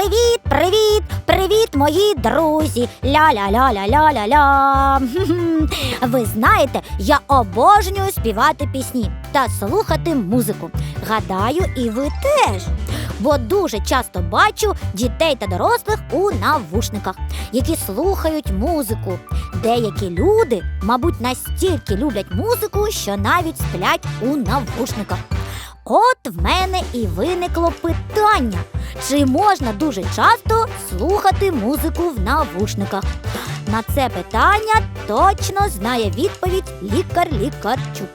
Привіт, привіт, привіт, мої друзі! Ля-ля-ля-ля-ля-ля-ля. Ви знаєте, я обожнюю співати пісні та слухати музику. Гадаю, і ви теж. Бо дуже часто бачу дітей та дорослих у навушниках, які слухають музику. Деякі люди, мабуть, настільки люблять музику, що навіть сплять у навушниках. От в мене і виникло питання: чи можна дуже часто слухати музику в навушниках? На це питання точно знає відповідь лікар Лікарчук.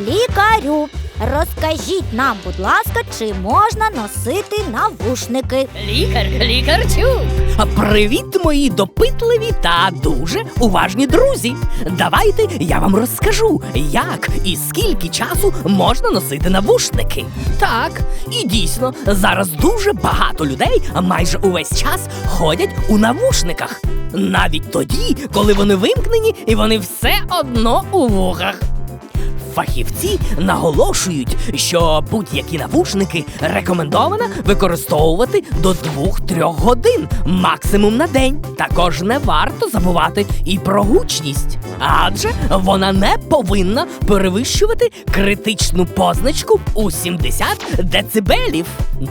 Лікарю, розкажіть нам, будь ласка, чи можна носити навушники? Лікар, лікарчук. Привіт, мої допитливі та дуже уважні друзі. Давайте я вам розкажу, як і скільки часу можна носити навушники. Так, і дійсно, зараз дуже багато людей майже увесь час ходять у навушниках. Навіть тоді, коли вони вимкнені і вони все одно у вухах. Фахівці наголошують, що будь-які навушники рекомендовано використовувати до 2-3 годин максимум на день. Також не варто забувати і про гучність, адже вона не повинна перевищувати критичну позначку у 70 децибелів.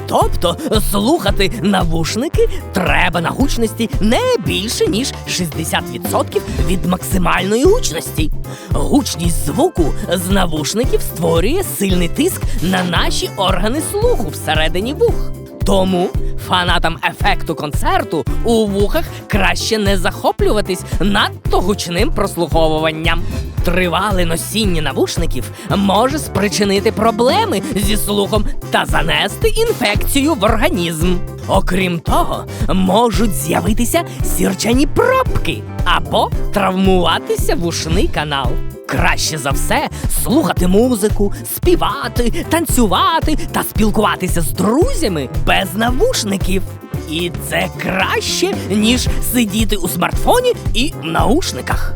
Тобто слухати навушники треба на гучності не більше ніж 60% від максимальної гучності. Гучність звуку з навушників створює сильний тиск на наші органи слуху всередині вух. Тому фанатам ефекту концерту у вухах краще не захоплюватись надто гучним прослуховуванням. Тривале носіння навушників може спричинити проблеми зі слухом та занести інфекцію в організм. Окрім того, можуть з'явитися сірчані пробки або травмуватися вушний канал. Краще за все слухати музику, співати, танцювати та спілкуватися з друзями без навушників. І це краще, ніж сидіти у смартфоні і в наушниках.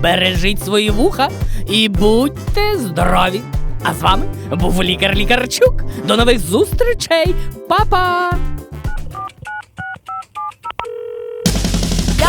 Бережіть свої вуха і будьте здорові! А з вами був лікар Лікарчук. До нових зустрічей, Па-па!